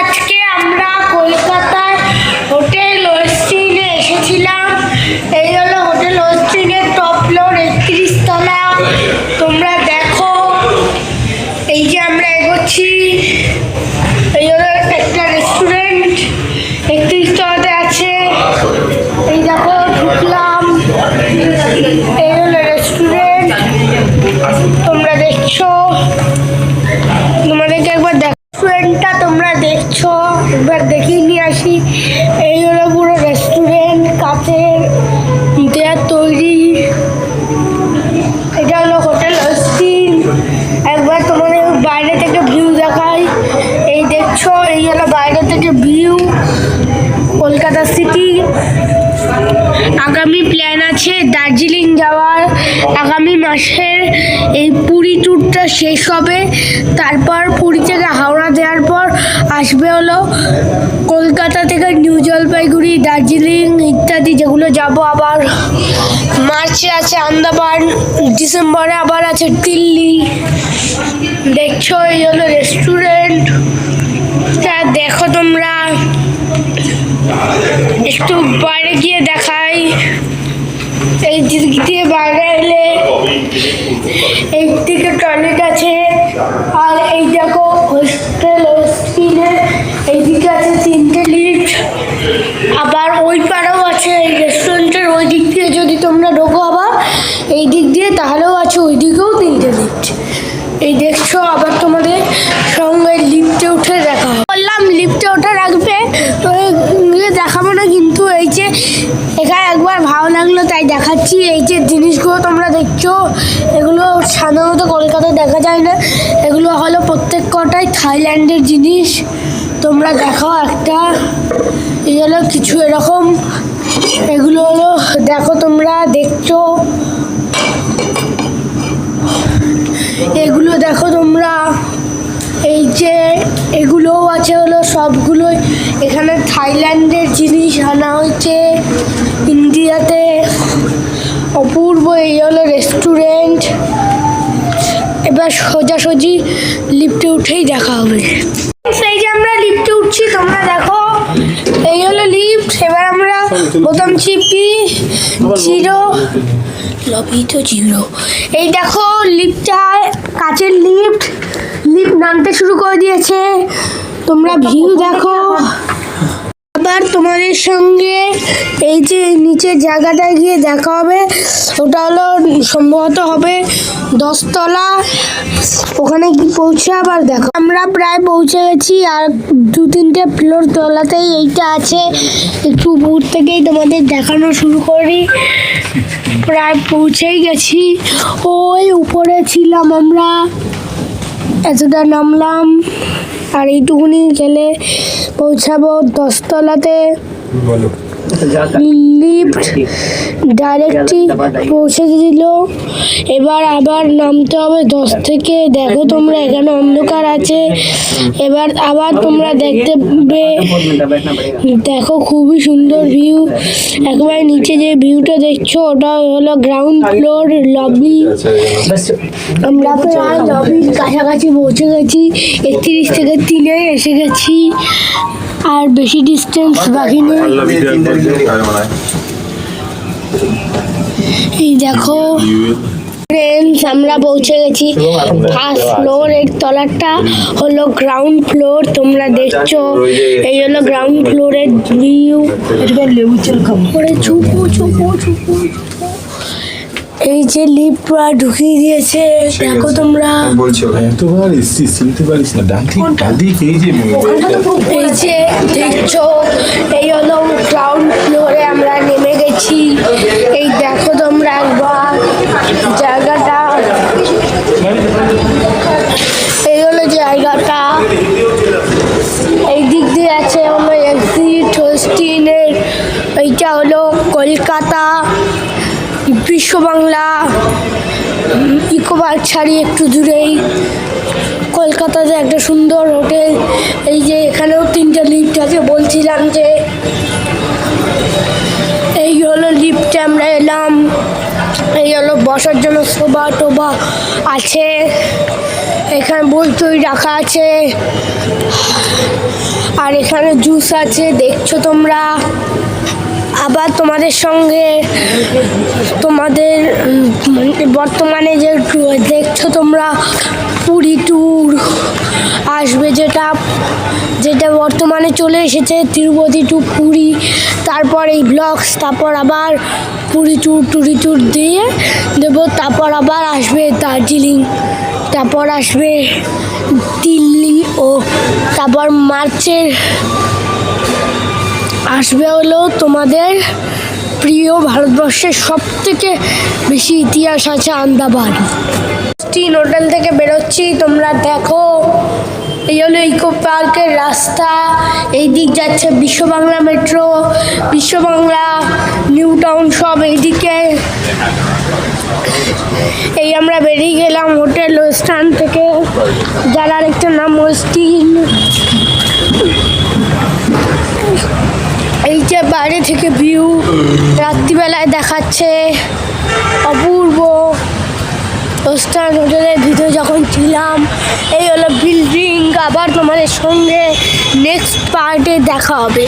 আজকে আমরা কলকাতায় হোটেল ওয়েস্টিনে এসেছিলাম। এই হলো হোটেল ওয়েস্টিনের টপ ফ্লোর, একত্রিশ তলা। তোমরা দেখো, এই যে আমরা এগোচ্ছি, এই হলো একটা রেস্টুরেন্ট একত্রিশ তলাতে আছে। এই দেখো, ঢুকলাম। এই হলো রেস্টুরেন্ট তোমরা দেখছ। ভিউ কলকাতা সিটি আগামী প্ল্যান আছে দার্জিলিং যাওয়ার। আগামী মাসের এই পুরী ট্যুরটা শেষ হবে। তারপর পুরী থেকে হাওড়া দেওয়ার পর আসবে হলো কলকাতা থেকে নিউ জলপাইগুড়ি, দার্জিলিং ইত্যাদি যেগুলো যাব আবার। মার্চে আছে আন্দামান, ডিসেম্বরে আবার আছে দিল্লি। দেখছ এই হলো রেস্টুরেন্ট দেখো তোমরা একটু বাইরে গিয়ে দেখাই। এই দিয়ে বাইরে এলে আছে। আর এই দেখো হোস্টেল এইদিকে আছে তিনটে আবার ওই পাড়েও আছে রেস্টুরেন্টের ওই দিক দিয়ে যদি তোমরা ঢোকো আবার, এই দিক দিয়ে তাহলেও আছে ওই দিকেও তিনটে লিফট এই দেখছ আবার তোমাদের সঙ্গে লিফটে উঠে দেখা হবে। বললাম লিফটে ওঠে রাখবে তো এগুলো দেখাবো না কিন্তু এই যে এখানে একবার ভালো লাগল তাই দেখাচ্ছি এই যে জিনিসগুলো তোমরা দেখছ, এগুলো সাধারণত কলকাতায় দেখা যায় না। এগুলো হলো প্রত্যেক কটাই থাইল্যান্ডের জিনিস। তোমরা দেখো একটা। এই হলো কিছু এরকম। এগুলো হলো, দেখো তোমরা, দেখছ? এগুলো দেখো তোমরা। এই যে এগুলোও আছে হলো সবগুলোই। এখানে থাইল্যান্ডের জিনিস আনা হয়েছে। ইন্ডিয়াতে অপূর্ব এই হলো রেস্টুরেন্ট এবার সোজাসুজি লিফটে উঠেই দেখা হবে। সেই যে আমরা লিফটে উঠছি তোমরা দেখো। এই হলো লিফট এবার আমরা বোতাম চিপি জিরো লবি তো জিরো এই দেখো লিফটটা কাচের লিফট লিফট নামতে শুরু করে দিয়েছে। তোমরা ভিউ দেখো। আবার তোমাদের সঙ্গে এই যে নিচের জায়গাটায় গিয়ে দেখা হবে, ওটা হলো সম্ভবত হবে দশতলা। ওখানে কি পৌঁছে আবার দেখো। আমরা প্রায় পৌঁছে গেছি আর দু তিনটে ফ্লোর তলাতেই এইটা আছে। একটু উপর থেকেই তোমাদের দেখানো শুরু করি। প্রায় পৌঁছেই গেছি। ওই উপরে ছিলাম আমরা। এতটা নামলাম আর এইটুকুনি গেলে পৌঁছাবো দশতলাতে। বলো। লিফট ডাইরেক্টলি পৌঁছে দিল। এবার আবার নামতে হবে দশ থেকে দেখো তোমরা এখানে অন্ধকার আছে। এবার আবার তোমরা দেখতে পাবে। দেখো খুবই সুন্দর ভিউ। একবার নিচে যে ভিউটা দেখছ ওটা হলো গ্রাউন্ড ফ্লোর লবি। আমরা প্রায় লবির কাছাকাছি পৌঁছে গেছি। একত্রিশ থেকে তিনে এসে গেছি। আর বেশি ডিস্টেন্স বাকি নেই। এই দেখো ফ্রেন্ডস আমরা পৌঁছে গেছি। ফার্স্ট ফ্লোর এর তলাটা হলো গ্রাউন্ড ফ্লোর তোমরা দেখছ। এই হলো গ্রাউন্ড ফ্লোর এর ভিউ লেবু চাল খাব। চুপু চুপু চুপু এই যে লিফট ঢুকিয়ে দিয়েছে দেখো তোমরা। বলছো এতবার এসছি চিনতে পারিস না ডান দিক ডান দিক এই যে এই যে দেখছ এই হলো গ্রাউন্ড ফ্লোরে আমরা নেমে গেছি। এই দেখো তোমরা একবার জায়গাটা। এই হলো জায়গাটা। এই দিক দিয়ে আছে হলো এক্সিট হোস্টিনের এইটা হলো কলকাতা। বিশ্ব বাংলা ইকো পার্ক ছাড়িয়ে একটু দূরেই। কলকাতাতে একটা সুন্দর হোটেল। এই যে এখানেও তিনটে লিফট আছে, বলছিলাম যে এই হলো লিফটে আমরা এলাম। এই হলো বসার জন্য সোফা টোবা আছে। এখানে বই টই রাখা আছে। আর এখানে জুস আছে, দেখছ তোমরা? আবার তোমাদের সঙ্গে তোমাদের উম, বর্তমানে যে দেখছ তোমরা পুরী ট্যুর আসবে যেটা যেটা বর্তমানে চলে এসেছে তিরুপতি টু পুরী তারপর এই ব্লগস তারপর আবার পুরী ট্যুর টুরি ট্যুর দিয়ে দেবো তারপর আবার আসবে দার্জিলিং তারপর আসবে দিল্লি ও তারপর মার্চের আসবে হলো তোমাদের প্রিয় ভারতবর্ষের সব থেকে বেশি ইতিহাস আছে আন্দামান। স্টিন হোটেল থেকে বেরোচ্ছি, তোমরা দেখো। এই হলো ইকো পার্কের রাস্তা, এই দিক যাচ্ছে বিশ্ব বাংলা মেট্রো, বিশ্ব বাংলা, নিউ টাউন সব এইদিকে। এই আমরা বেরিয়ে গেলাম হোটেল ওয়েস্টার্ন থেকে, যার আরেকটা নাম ওয়েস্টিন যে বাইরে থেকে ভিউ রাত্রিবেলায় দেখাচ্ছে অপূর্ব হোটেলের ভিতরে যখন ছিলাম, এই হলো বিল্ডিং আবার তোমাদের সঙ্গে নেক্সট পার্টে দেখা হবে।